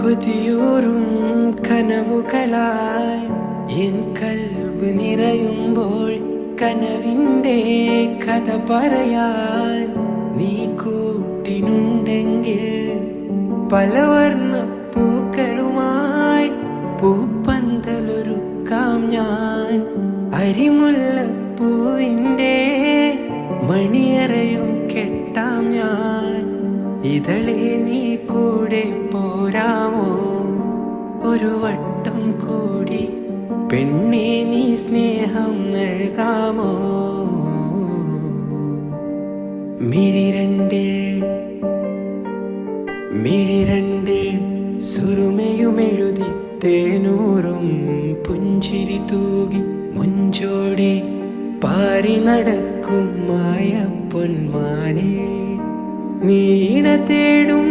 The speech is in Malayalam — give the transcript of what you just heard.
കൊതിയൂറും കനവുകളായി എൻ കൽവ് നിറയുമ്പോൾ കനവിന്റെ കഥ പറയാൻ നീ കൂട്ടിനുണ്ടെങ്കിൽ പലവർണ പൂക്കളുമായി പൂപ്പന്തലൊരുക്കാം ഞാൻ. അരിമുല്ലപ്പൂവിന്റെ മണിയറയും കെട്ടാം ഞാൻ. ഇതളെ നീ കൂടെ പോരാമോ ഒരു വട്ടം കൂടി. പെണ്ണെ നീ സ്നേഹം നൽകാമോ? മിഴിരണ്ടിൽ മിഴിരണ്ടിൽ സുറുമയുമെഴുതി തേനൂറും പുഞ്ചിരി തൂകി മുഞ്ചോടി പാരി നടക്കും മായ പൊന്മാനെ നീണ തേടും